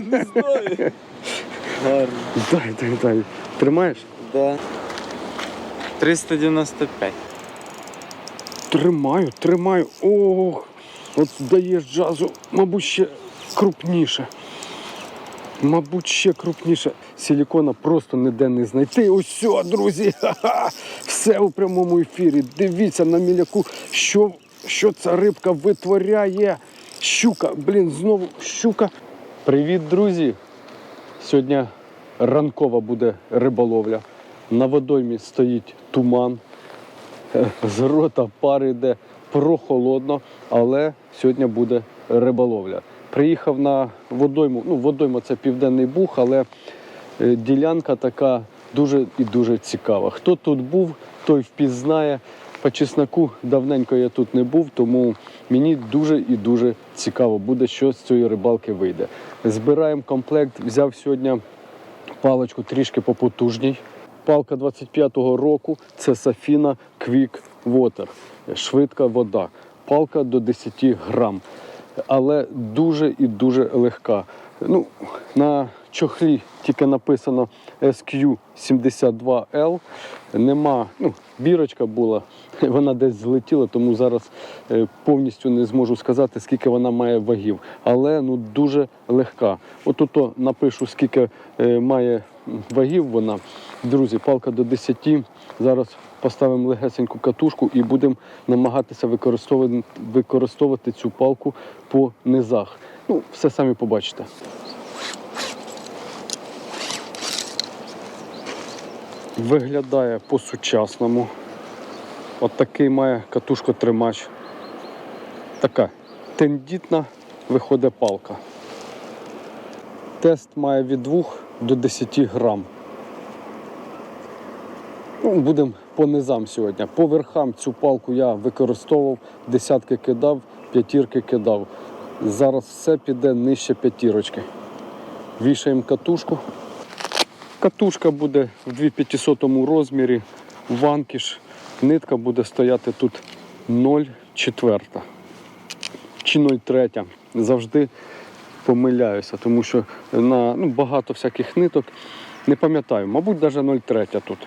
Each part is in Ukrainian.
Не знаю. Гарно. Дай, дай, дай. Тримаєш? Да. 395. Тримаю, тримаю. Ох, от даєш джазу, мабуть, ще крупніше. Мабуть, ще крупніше. Силікона просто ніде не знайти. Ось друзі. Ха-ха. Все у прямому ефірі. Дивіться на міляку, що, що ця рибка витворяє. Щука, блін, знову щука. Привіт, друзі! Сьогодні ранкова буде риболовля. На водоймі стоїть туман. З рота пар йде прохолодно, але сьогодні буде риболовля. Приїхав на водойму. Ну, водойма це південний буг, але е, ділянка така дуже і дуже цікава. Хто тут був, той впізнає. По чесноку давненько я тут не був, тому мені дуже і дуже цікаво буде, що з цієї рибалки вийде. Збираємо комплект, взяв сьогодні паличку трішки попотужній. Палка 25-го року це Safina Quick Water, швидка вода. Палка до 10 грам, але дуже і дуже легка. Ну, на чохлі тільки написано SQ72L. Нема, ну, бірочка була, вона десь злетіла, тому зараз е, повністю не зможу сказати, скільки вона має вагів. Але ну, дуже легка. От напишу, скільки е, має вагів вона. Друзі, палка до 10. Зараз поставимо легесеньку катушку і будемо намагатися використовувати, використовувати цю палку по низах. Ну, все самі побачите. Виглядає по-сучасному. От такий має катушко-тримач. Така тендітна виходить палка. Тест має від 2 до 10 грам. Ну, будемо по низам сьогодні. По верхам цю палку я використовував, десятки кидав, п'ятірки кидав. Зараз все піде нижче п'ятірочки. Вішаємо катушку. Катушка буде в 2500 розмірі, ванкіш. Нитка буде стояти тут 0,4 чи 0,3. Завжди помиляюся, тому що на ну, багато всяких ниток. Не пам'ятаю, мабуть, навіть 0,3 тут.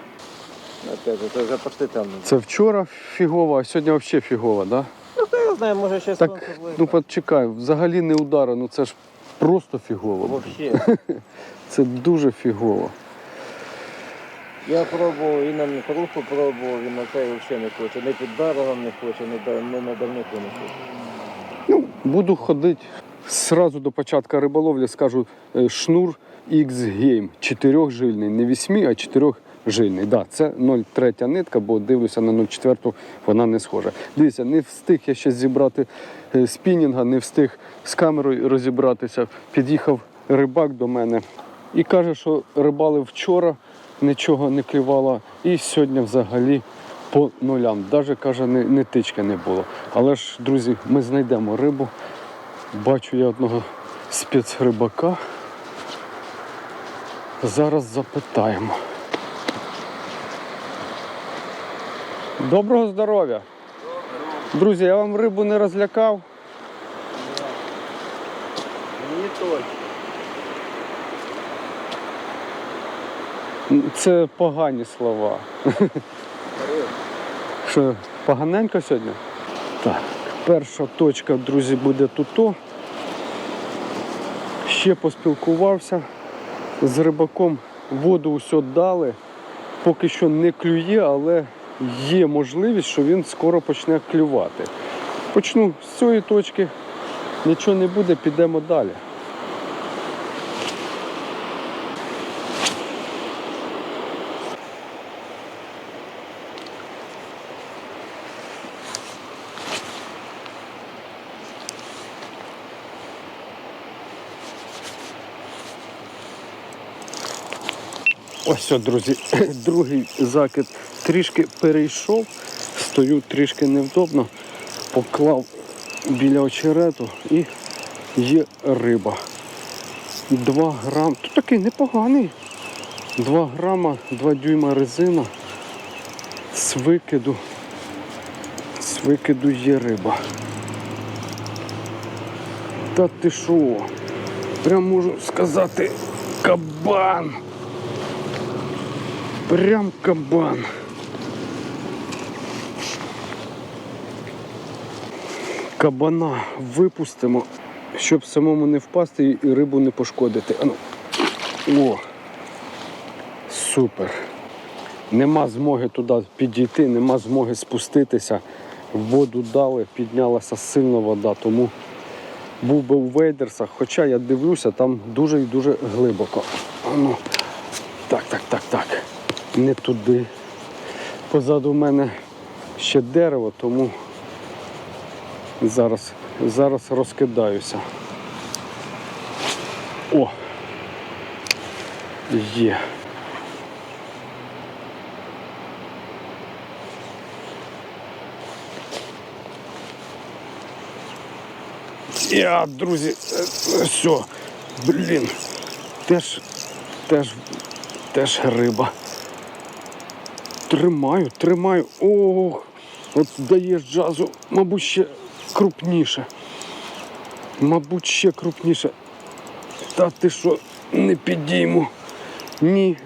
Це вже почти там. Це вчора фігова, а сьогодні взагалі фігова, да? Ну, хто я знаю, може ще Так, ну почекай, взагалі не удара, ну це ж просто фігово. Вообще. Це дуже фігово. Я пробував і на кругу пробував, і на цей взагалі не хоче. Не під берегом не хоче, не, на давнику не хоче. Ну, буду ходити. Сразу до початку риболовлі скажу е, шнур X-Game. Чотирьохжильний, не вісьмі, а чотирьохжильний. Да, це 0,3 нитка, бо дивлюся на 0,4 вона не схожа. Дивіться, не встиг я ще зібрати е, спінінга, не встиг з камерою розібратися. Під'їхав рибак до мене і каже, що рибали вчора, нічого не клювало, і сьогодні взагалі по нулям. Навіть каже, не, не тички не було. Але ж, друзі, ми знайдемо рибу. Бачу я одного спецрибака. Зараз запитаємо. Доброго здоров'я! Друзі, я вам рибу не розлякав. Мені точно. Це погані слова. Що, поганенько сьогодні? Так, перша точка, друзі, буде тут. Ще поспілкувався з рибаком. Воду усе дали. Поки що не клює, але є можливість, що він скоро почне клювати. Почну з цієї точки, нічого не буде, підемо далі. Ось, друзі, другий закид трішки перейшов, стою трішки невдобно, поклав біля очерету і є риба. Два грам. Тут такий непоганий. Два грама, два дюйма резина. З викиду. З викиду є риба. Та ти що? Прям можу сказати кабан. Прям кабан. Кабана випустимо, щоб самому не впасти і рибу не пошкодити. Ану. О! Супер. Нема змоги туди підійти, нема змоги спуститися. Воду дали, піднялася сильна вода, тому був би у Вейдерсах, хоча я дивлюся, там дуже і дуже глибоко. Ану. Так, так, так, так. Не туди. Позаду мене ще дерево, тому зараз, зараз розкидаюся. О! Є. Я, друзі, е, все, блін, теж, теж, теж риба. Тримаю, тримаю. Ох, от даєш джазу, мабуть, ще крупніше. Мабуть, ще крупніше. Та ти що, не підійму. Ні.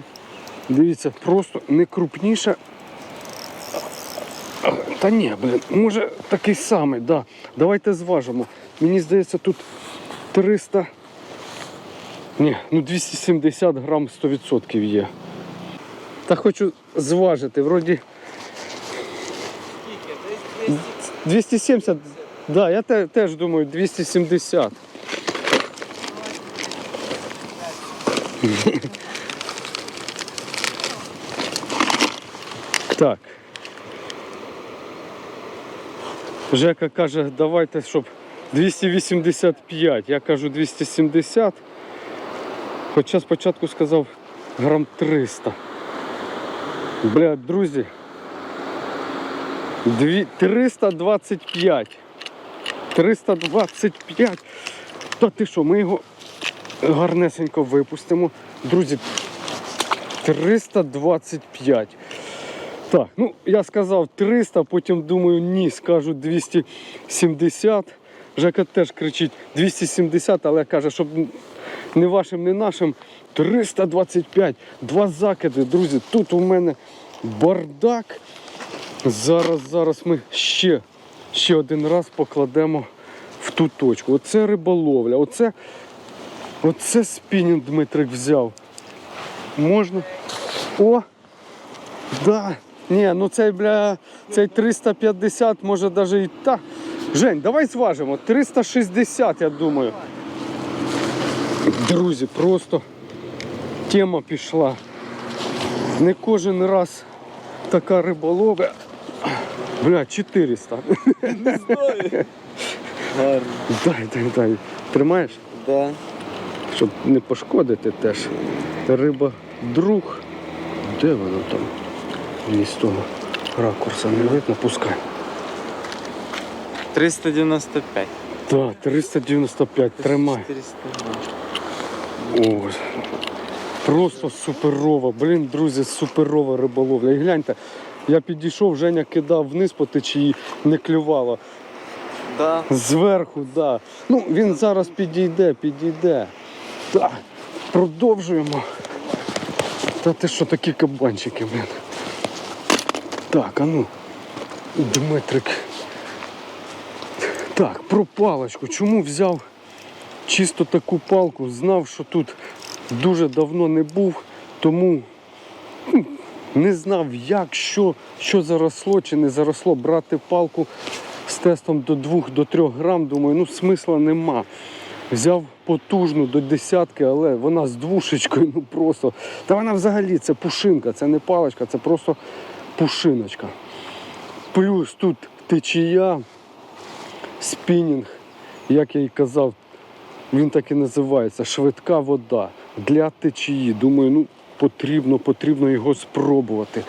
Дивіться, просто не крупніше. Та ні, блін, може такий самий, да. Давайте зважимо. Мені здається, тут 300. Ні, ну 270 грам 100% є. Та хочу зважити, вроді. 270, да, я те- теж думаю, 270. Так. Жека каже, давайте, щоб 285. Я кажу 270. Хоча спочатку сказав грам 300. Бля, друзі. 325. 325. Та ти що, ми його гарнесенько випустимо. Друзі, 325. Так, ну я сказав 300, потім думаю, ні, скажу 270. Жека теж кричить 270, але каже, щоб не вашим, не нашим. 325. Два закиди, друзі. Тут у мене бардак. Зараз, зараз ми ще, ще один раз покладемо в ту точку. Оце риболовля. Оце, оце спінінг Дмитрик взяв. Можна. О! Да. Ні, ну цей, бля, цей 350, може навіть і так. Жень, давай зважимо. 360, я думаю. Друзі, просто тема пішла. Не кожен раз така риболовля. Бля, 400. Не знаю. Гарно. Дай, дай, дай. Тримаєш? Да. Щоб не пошкодити теж. Риба друг. Де воно там? Мені з того ракурса не видно, пускай. 395. Так, 395, тримай. 400. Ось. Просто суперова. Блін, друзі, суперова риболовля. І гляньте, я підійшов, Женя кидав вниз по течії, не клювало. Да. Зверху, да. Ну, він зараз підійде, підійде. Так, продовжуємо. Та ти що, такі кабанчики, блін. Так, а ну. Дмитрик. Так, про паличку. Чому взяв чисто таку палку? Знав, що тут дуже давно не був, тому ну, не знав, як, що, що заросло чи не заросло. Брати палку з тестом до 2-3 грам, думаю, ну смисла нема. Взяв потужну до десятки, але вона з двушечкою, ну просто. Та вона взагалі це пушинка, це не паличка, це просто пушиночка. Плюс тут течія, спінінг, як я і казав, він так і називається швидка вода для течії. Думаю, ну потрібно, потрібно його спробувати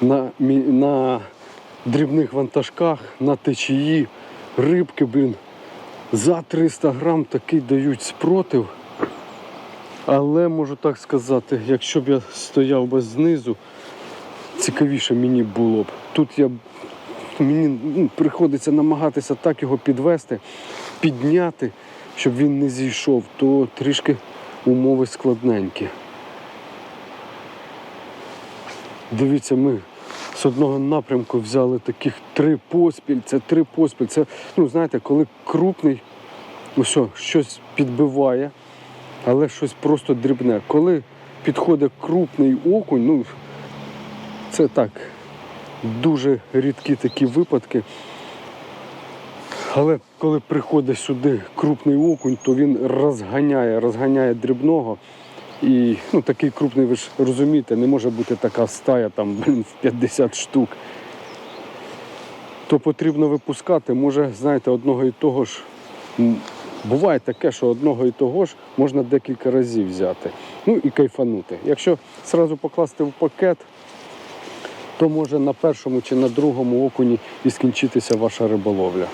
на, на дрібних вантажках, на течії. Рибки, блін, за 300 грам такий дають спротив. Але можу так сказати, якщо б я стояв би знизу, цікавіше мені було б. Тут я мені ну, приходиться намагатися так його підвести, підняти, щоб він не зійшов, то трішки умови складненькі. Дивіться, ми з одного напрямку взяли таких три поспіль. Це три поспіль. Це, ну, знаєте, коли крупний, ось о, щось підбиває, але щось просто дрібне. Коли підходить крупний окунь, ну це так, дуже рідкі такі випадки. Але коли приходить сюди крупний окунь, то він розганяє, розганяє дрібного. І ну, такий крупний, ви ж розумієте, не може бути така стая там, блін, в 50 штук. То потрібно випускати, може, знаєте, одного і того ж. Буває таке, що одного і того ж можна декілька разів взяти. Ну і кайфанути. Якщо одразу покласти в пакет, то може на першому чи на другому окуні і скінчитися ваша риболовля.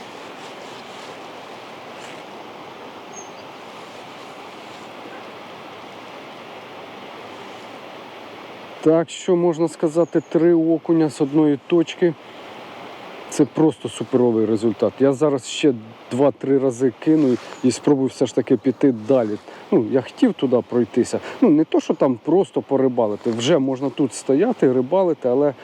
Так що можна сказати, три окуня з одної точки. Це просто суперовий результат. Я зараз ще 2-3 рази кину і спробую все ж таки піти далі. Ну, я хотів туди пройтися. Ну, не то, що там просто порибалити. Вже можна тут стояти, рибалити, але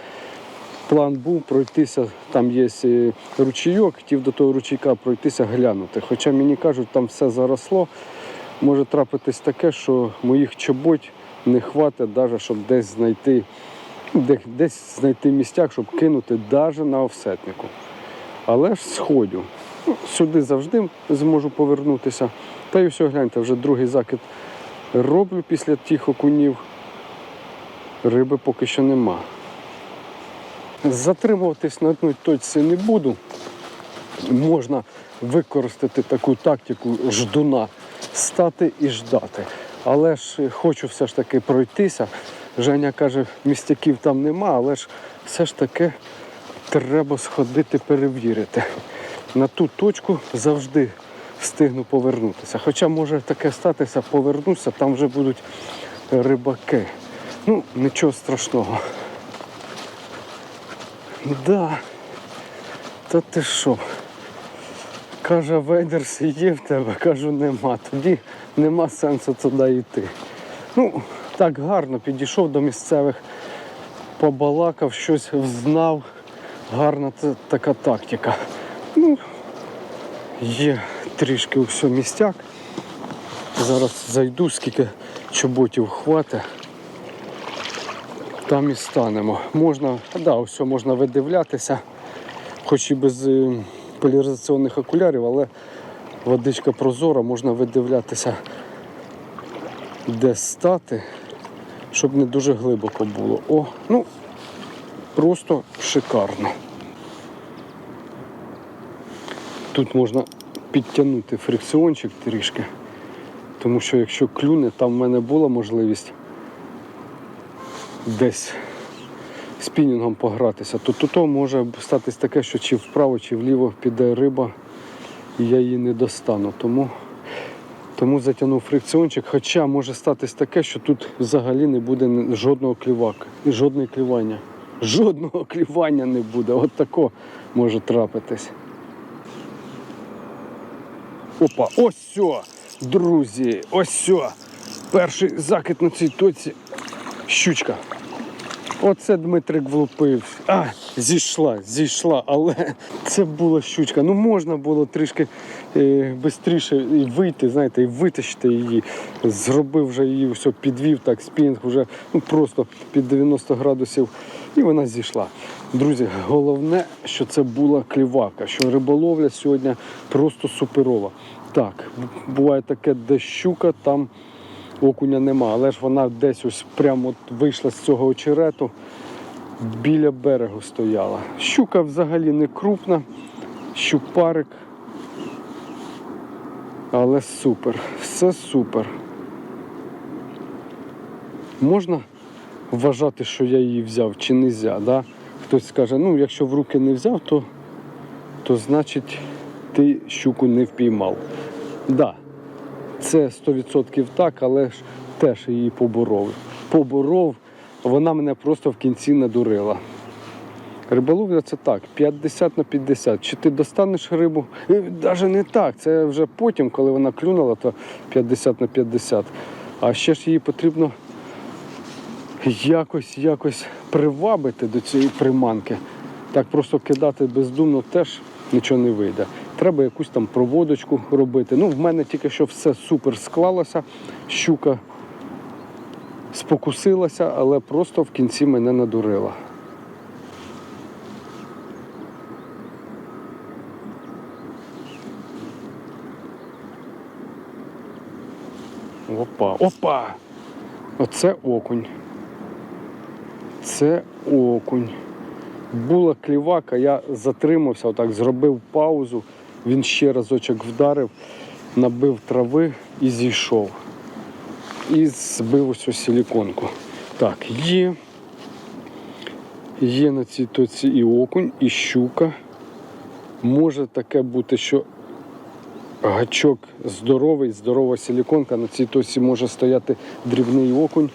план був пройтися. Там є е, ручійок, хотів до того ручійка пройтися, глянути. Хоча мені кажуть, там все заросло. Може трапитись таке, що моїх чоботь не хватить, навіть, щоб десь знайти десь знайти місцях, щоб кинути навіть на офсетнику. Але ж сходю. Сюди завжди зможу повернутися. Та й все, гляньте, вже другий закид роблю після тих окунів. Риби поки що нема. Затримуватись на одній точці не буду. Можна використати таку тактику ждуна, стати і ждати. Але ж хочу все ж таки пройтися. Женя каже, містяків там нема, але ж все ж таки треба сходити перевірити. На ту точку завжди встигну повернутися. Хоча може таке статися, повернуся, там вже будуть рибаки. Ну, нічого страшного. Да. Та ти що? Каже, Вейдерс є в тебе, кажу, нема. Тоді нема сенсу туди йти. Ну, так гарно підійшов до місцевих, побалакав, щось взнав. Гарна така тактика. Ну, є трішки все містяк. Зараз зайду, скільки чоботів хватить. Там і станемо. Можна, да, все можна видивлятися, хоч і без е, поляризаційних окулярів, але водичка прозора, можна видивлятися, де стати, щоб не дуже глибоко було. О, ну, просто шикарно. Тут можна підтягнути фрикціончик трішки, тому що якщо клюне, там в мене була можливість десь спінінгом погратися, то тут може статись таке, що чи вправо, чи вліво піде риба, і я її не достану. Тому, тому затягнув фрикціончик. Хоча може статись таке, що тут взагалі не буде жодного клівака, жодного клівання. Жодного клівання не буде. От тако може трапитись. Опа, ось друзі, ось. Перший закид на цій точці. Щучка. Оце Дмитрик влупив. А, зійшла, зійшла, але це була щучка. Ну можна було трішки е, швидше і вийти, знаєте, і витащити її. Зробив вже її, все, підвів так, спінг вже ну, просто під 90 градусів. І вона зійшла. Друзі, головне, що це була клівака, що риболовля сьогодні просто суперова. Так, буває таке, де щука, там окуня нема, але ж вона десь ось прямо от вийшла з цього очерету, біля берегу стояла. Щука взагалі не крупна, щупарик. Але супер, все супер. Можна вважати, що я її взяв чи не взяв. Да? Хтось скаже, ну якщо в руки не взяв, то, то значить ти щуку не впіймав. Да, це 100% так, але ж теж її поборов. Поборов, вона мене просто в кінці надурила. Риболовля це так, 50 на 50. Чи ти достанеш рибу? Навіть не так. Це вже потім, коли вона клюнула, то 50 на 50. А ще ж її потрібно якось, якось привабити до цієї приманки. Так просто кидати бездумно теж нічого не вийде. Треба якусь там проводочку робити. Ну, в мене тільки що все супер склалося. Щука спокусилася, але просто в кінці мене надурила. Опа, опа! Оце окунь. Це окунь. Була клівака, я затримався, отак зробив паузу, він ще разочок вдарив, набив трави і зійшов. І збив ось цю силіконку. Так, є. Є на цій точці і окунь, і щука. Може таке бути, що гачок здоровий, здорова силіконка, на цій точці може стояти дрібний окунь.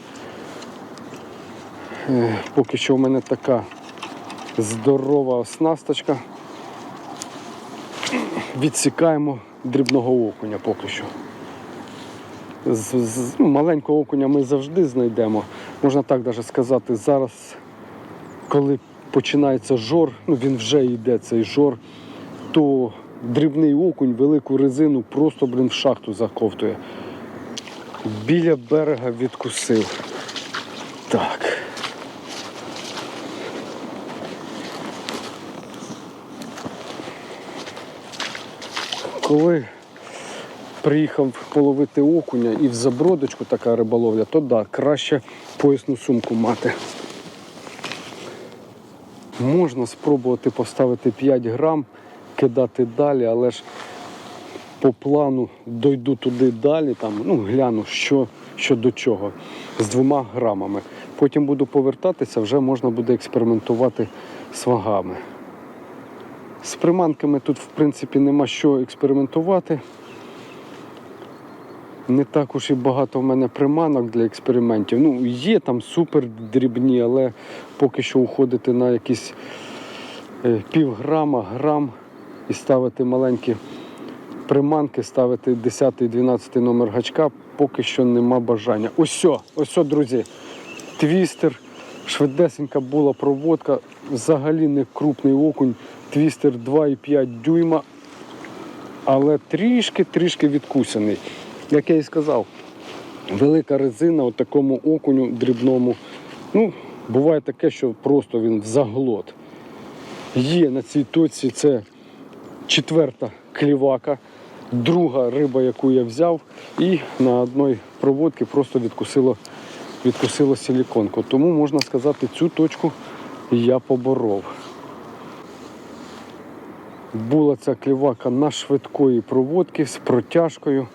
Е, Поки що в мене така здорова оснасточка. Відсікаємо дрібного окуня поки що. З, з- ну, маленького окуня ми завжди знайдемо. Можна так навіть сказати, зараз, коли починається жор, ну він вже йде цей жор, то дрібний окунь велику резину просто блін, в шахту заковтує. Біля берега відкусив. Так. Коли приїхав половити окуня і в забродочку така риболовля, то да, краще поясну сумку мати. Можна спробувати поставити 5 грам, кидати далі, але ж по плану дойду туди далі, там, ну, гляну, що, що до чого, з двома грамами. Потім буду повертатися, вже можна буде експериментувати з вагами. З приманками тут, в принципі, нема що експериментувати. Не так уж і багато в мене приманок для експериментів. Ну, є там супер дрібні, але поки що уходити на якісь е, півграма, грам і ставити маленькі приманки, ставити 10-12 номер гачка, поки що нема бажання. Ось, ось, друзі, твістер, швидесенька була проводка, взагалі не крупний окунь, твістер 2,5 дюйма, але трішки-трішки відкусаний. Як я і сказав, велика резина от такому окуню дрібному. Ну, буває таке, що просто він заглот. Є на цій точці це четверта клівака, друга риба, яку я взяв, і на одній проводці просто відкусило, відкусило силіконку. Тому можна сказати, цю точку я поборов. Була ця клівака на швидкої проводки з протяжкою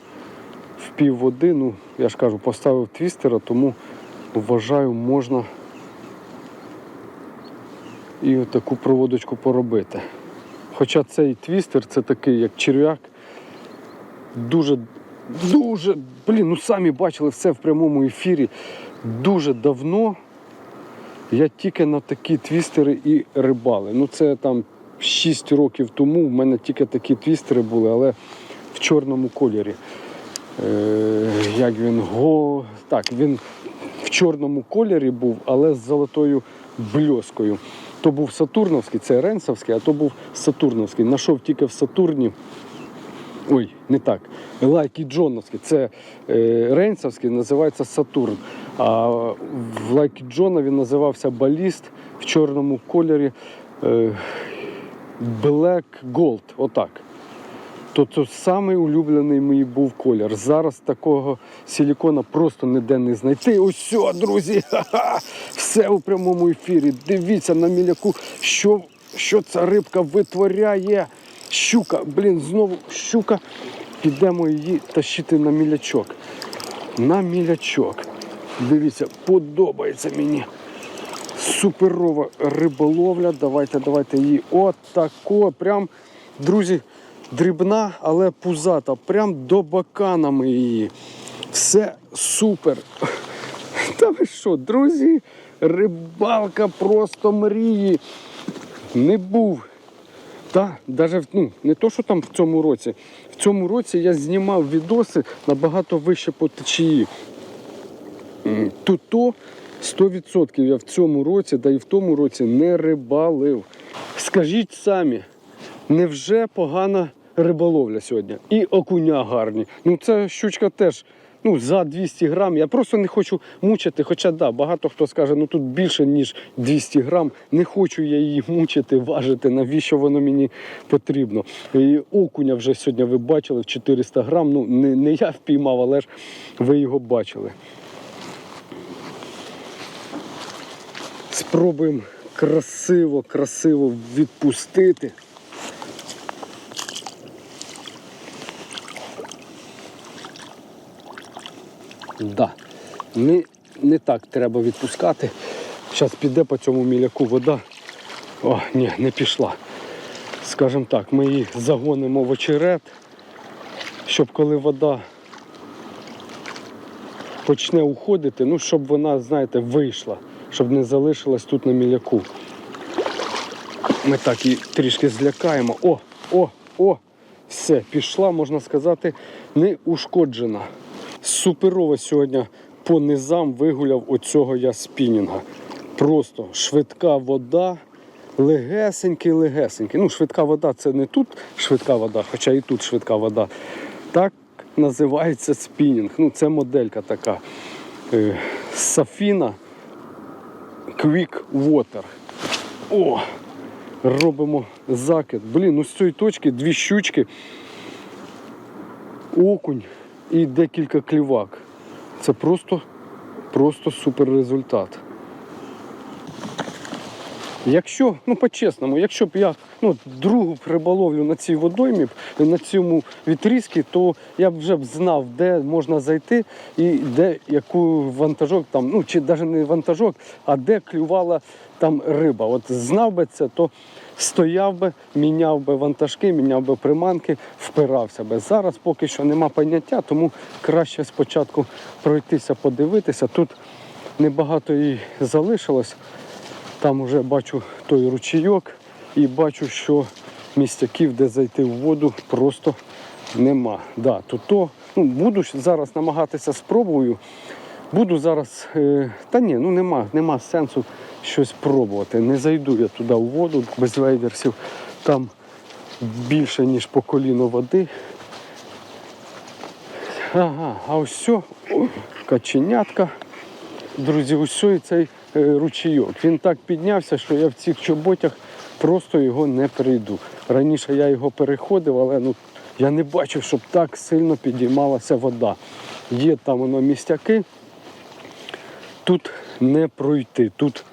в пів води. Ну, я ж кажу, поставив твістера, тому вважаю, можна і таку проводочку поробити. Хоча цей твістер це такий, як черв'як, дуже, дуже, блін, ну самі бачили все в прямому ефірі. Дуже давно я тільки на такі твістери і рибали. Ну це там 6 років тому в мене тільки такі твістери були, але в чорному кольорі. Е, як він го. Так, він в чорному кольорі був, але з золотою бльоскою. То був Сатурновський, це Ренсовський, а то був Сатурновський. Нашов тільки в Сатурні. Ой, не так. Лайкі Джоновський. Це е, Рейнсовський, називається Сатурн. А в Лайкі Джона він називався Баліст в чорному кольорі е, Black Gold. Отак. То це самий улюблений мій був колір. Зараз такого силікона просто ніде не знайти. Ось, друзі! Ха-ха! Все у прямому ефірі. Дивіться на міляку, що, що ця рибка витворяє. Щука, блін, знову щука. Підемо її тащити на мілячок. На мілячок. Дивіться, подобається мені. Суперова риболовля. Давайте, давайте її. Отако. Прям, друзі, дрібна, але пузата. Прям до баканами її. Все супер. Та ви що, друзі? Рибалка просто мрії. не був. Та, даже, ну, не то, що там в цьому році. В цьому році я знімав відоси набагато вище по течії. Тут то 100% я в цьому році, да і в тому році не рибалив. Скажіть самі, невже погана риболовля сьогодні? І окуня гарні. Ну це щучка теж ну, за 200 грам. Я просто не хочу мучити. Хоча да, багато хто скаже, ну тут більше, ніж 200 грам. Не хочу я її мучити, важити, навіщо воно мені потрібно. І окуня вже сьогодні ви бачили в 400 грам. Ну, не, не я впіймав, але ж ви його бачили. Спробуємо красиво, красиво відпустити. Да. Не, не так треба відпускати. Зараз піде по цьому міляку вода. О, ні, не пішла. Скажімо так, ми її загонимо в очерет, щоб коли вода почне уходити, ну щоб вона, знаєте, вийшла, щоб не залишилась тут на міляку. Ми так її трішки злякаємо. О, о, о! Все, пішла, можна сказати, не ушкоджена. Суперово сьогодні по низам вигуляв оцього я спінінга. Просто швидка вода, легесенький, легесенький. Ну, швидка вода це не тут швидка вода, хоча і тут швидка вода. Так називається спінінг. Ну, це моделька така. Е, Сафіна Quick Water. О! Робимо закид. Блін, ну з цієї точки дві щучки, окунь і декілька клівак. Це просто, просто супер результат. Якщо, ну по-чесному, якщо б я ну, другу б риболовлю на цій водоймі, на цьому відрізці, то я б вже б знав, де можна зайти і де яку вантажок там, ну чи навіть не вантажок, а де клювала там риба. От знав би це, то стояв би, міняв би вантажки, міняв би приманки, впирався би. Зараз поки що нема поняття, тому краще спочатку пройтися, подивитися. Тут небагато їй залишилось. Там вже бачу той ручійок і бачу, що містяків, де зайти в воду, просто нема. Да, тут то, ну, буду зараз намагатися спробую. Буду зараз. Е, та ні, ну нема, нема сенсу щось пробувати. Не зайду я туди в воду без вейдерсів. Там більше, ніж по коліно води. Ага, а ось все, каченятка. Друзі, ось цей ручійок. Він так піднявся, що я в цих чоботях просто його не перейду. Раніше я його переходив, але ну, я не бачив, щоб так сильно підіймалася вода. Є там воно містяки. Тут не пройти. Тут,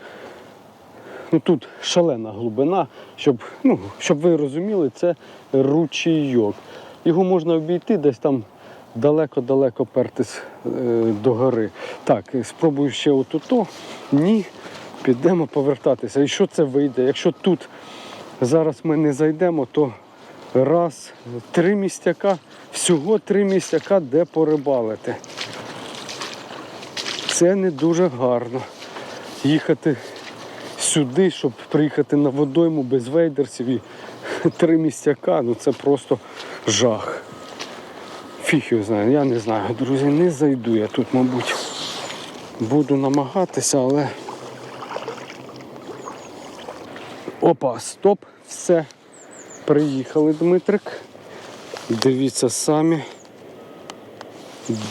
ну, тут шалена глибина, щоб, ну, щоб ви розуміли, це ручійок. Його можна обійти десь там далеко-далеко пертись е, до гори. Так, спробую ще отуто. Ні, підемо повертатися. І що це вийде? Якщо тут зараз ми не зайдемо, то раз, три містяка, всього три містяка, де порибалити. Це не дуже гарно. Їхати сюди, щоб приїхати на водойму без вейдерсів і три містяка, ну це просто жах. Фіг його знає, я не знаю, друзі, не зайду я тут, мабуть. Буду намагатися, але. Опа, стоп, все. Приїхали, Дмитрик. Дивіться самі.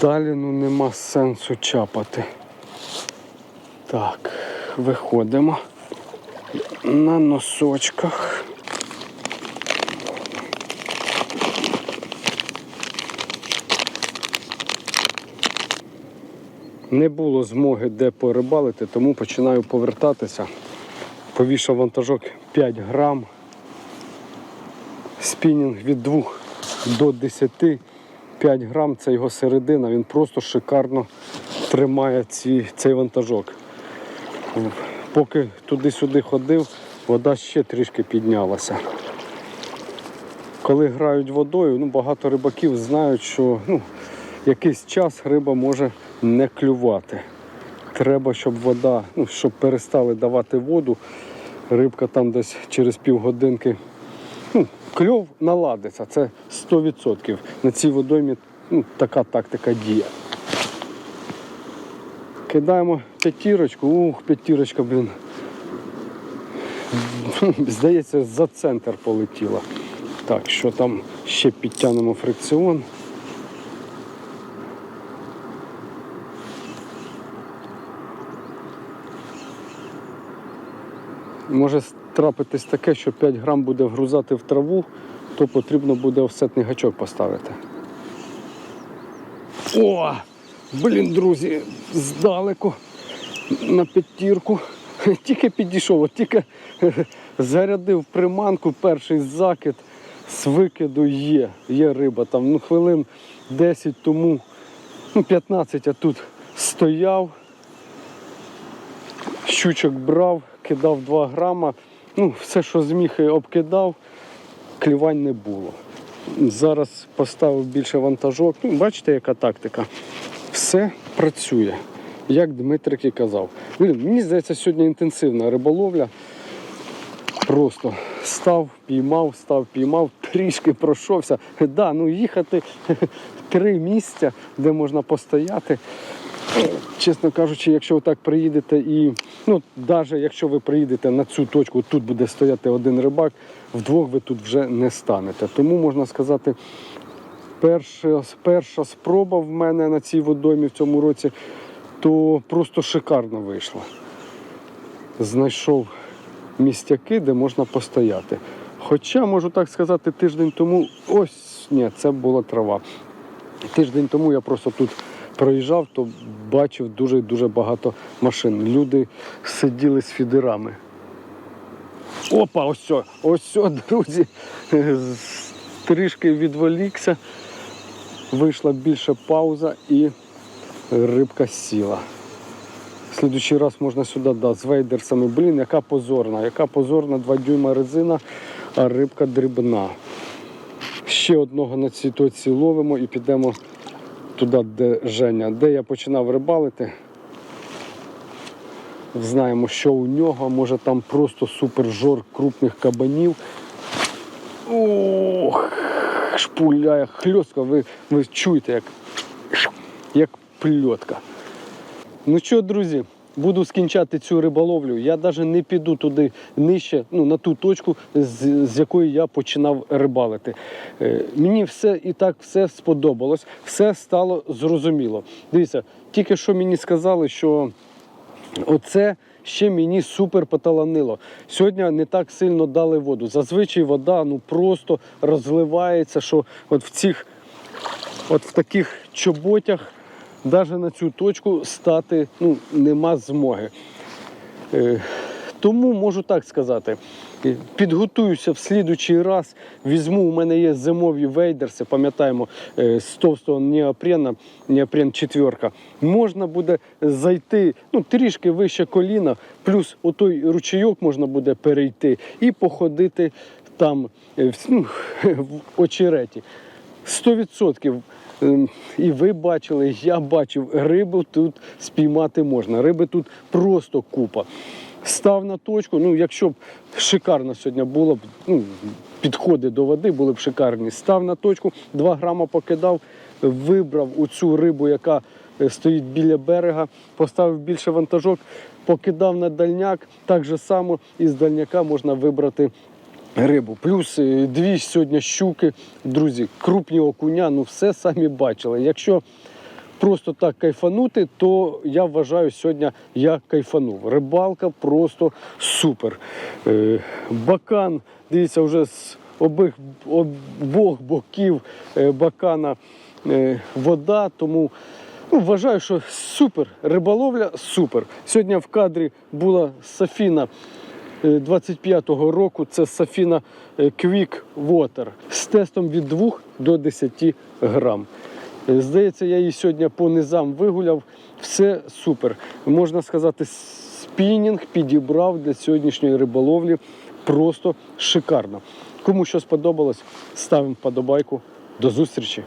Далі ну нема сенсу чапати. Так, виходимо на носочках. Не було змоги де порибалити, тому починаю повертатися. Повішав вантажок 5 грам. Спінінг від 2 до 10. 5 грам це його середина, він просто шикарно тримає ці, цей вантажок. Поки туди-сюди ходив, вода ще трішки піднялася. Коли грають водою, ну, багато рибаків знають, що ну, якийсь час риба може не клювати. Треба, щоб вода, ну, щоб перестали давати воду, Рибка там десь через півгодинки. Ну, кльов наладиться, це 100%. На цій водоймі ну, така тактика діє. Кидаємо п'ятірочку, ух, п'ятірочка, блін. Здається, за центр полетіла. Так, що там ще підтягнемо фрикціон. Може трапитись таке, що 5 грам буде вгрузати в траву, то потрібно буде офсетний гачок поставити. О! Блін, друзі, здалеку на п'ятірку. Тільки підійшов, тільки зарядив приманку, перший закид з викиду є. Є риба. Там ну, хвилин 10 тому, ну 15 я тут стояв, щучок брав, кидав 2 грама. Ну, все, що зміг, і обкидав, клівань не було. Зараз поставив більше вантажок. Ну, бачите, яка тактика. Все працює, як Дмитрик і казав. Мені здається, сьогодні інтенсивна риболовля. Просто став, піймав, став, піймав, трішки пройшовся. Да, ну їхати три місця, де можна постояти. Чесно кажучи, якщо ви так приїдете і, ну, навіть якщо ви приїдете на цю точку, тут буде стояти один рибак, вдвох ви тут вже не станете. Тому можна сказати, перша, перша спроба в мене на цій водоймі в цьому році, то просто шикарно вийшла. Знайшов містяки, де можна постояти. Хоча, можу так сказати, тиждень тому, ось ні, це була трава. Тиждень тому я просто тут проїжджав, то бачив дуже-дуже багато машин. Люди сиділи з фідерами. Опа, ось, о, ось, о, друзі, трішки відволікся, вийшла більше пауза і рибка сіла. В слідуючий раз можна сюди да, з вейдерсами. Блін, яка позорна, яка позорна, 2 дюйма резина, а рибка дрібна. Ще одного на цій точці ловимо і підемо туди, де Женя. Де я починав рибалити. Знаємо, що у нього, може там просто супер жор крупних кабанів. Ох, шпуляє хльостка, ви, ви чуєте, як, як пльотка. Ну що, друзі, буду скінчати цю риболовлю. Я навіть не піду туди нижче, ну на ту точку, з, з якої я починав рибалити. Е, мені все і так все сподобалось, все стало зрозуміло. Дивіться, тільки що мені сказали, що Оце ще мені супер поталанило. Сьогодні не так сильно дали воду. Зазвичай вода ну просто розливається, що от в цих, от в таких чоботях навіть на цю точку стати ну, нема змоги. Е, Тому можу так сказати. е, Підготуюся в слідучий раз. Візьму, у мене є зимові вейдерси, пам'ятаємо, е, з товстого неопрена, неопрен четверка. Можна буде зайти ну, трішки вище коліна, плюс отой ручейок можна буде перейти і походити там ну, в очереті. 100%. Ем, І ви бачили, я бачив, рибу тут спіймати можна. Риби тут просто купа. Став на точку, ну якщо б шикарно сьогодні було б, ну, підходи до води були б шикарні. Став на точку, 2 грама покидав, вибрав оцю рибу, яка е, стоїть біля берега, поставив більше вантажок, покидав на дальняк. Так же само із дальняка можна вибрати рибу. Плюс е, дві сьогодні щуки, друзі, крупні окуня, ну все самі бачили. Якщо просто так кайфанути, то я вважаю, сьогодні я кайфанув. Рибалка просто супер. Е, Бакан, дивіться, вже з обох, обох боків е, бакана вода, тому. Ну, вважаю, що супер. Риболовля супер. Сьогодні в кадрі була Сафіна е, 25-го року. Це Сафіна е, Quick Water з тестом від 2 до 10 грам. Е, Здається, я її сьогодні по низам вигуляв. Все супер. Можна сказати, спінінг підібрав для сьогоднішньої риболовлі просто шикарно. Кому що сподобалось, ставимо вподобайку. До зустрічі!